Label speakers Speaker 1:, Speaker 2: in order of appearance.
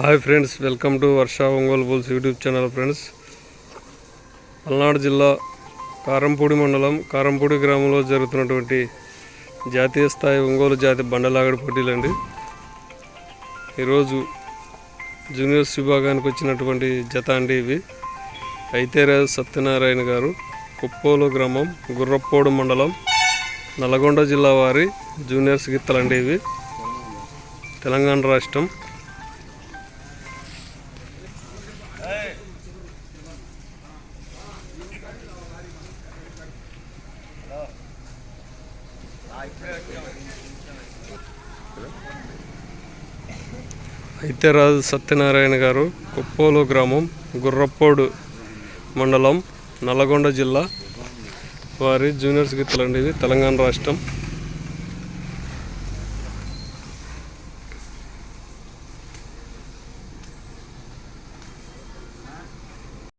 Speaker 1: Hi friends welcome to Varsha Ongole bulls YouTube channel friends Palnadu జిల్లా కారంపూడి మండలం కారంపూడి గ్రామంలో జరుగుతున్నటువంటి జాతీయ స్థాయి ఒంగోలు జాతి బండలాగడి పోటీలండి. ఈరోజు జూనియర్స్ విభాగానికి వచ్చినటువంటి జత అండి ఇవి. ఐతేరాజు సత్యనారాయణ గారు కుప్పోలు గ్రామం గుర్రప్పోడు మండలం నల్గొండ జిల్లా వారి జూనియర్స్ గిత్తలండి ఇవి. తెలంగాణ రాష్ట్రం. ఐత్యరాజు సత్యనారాయణ గారు కుప్పోలు గ్రామం గుర్రప్పోడు మండలం నల్లగొండ జిల్లా. వారి జూనియర్స్ గీతలండి ఇది తెలంగాణ రాష్ట్రం.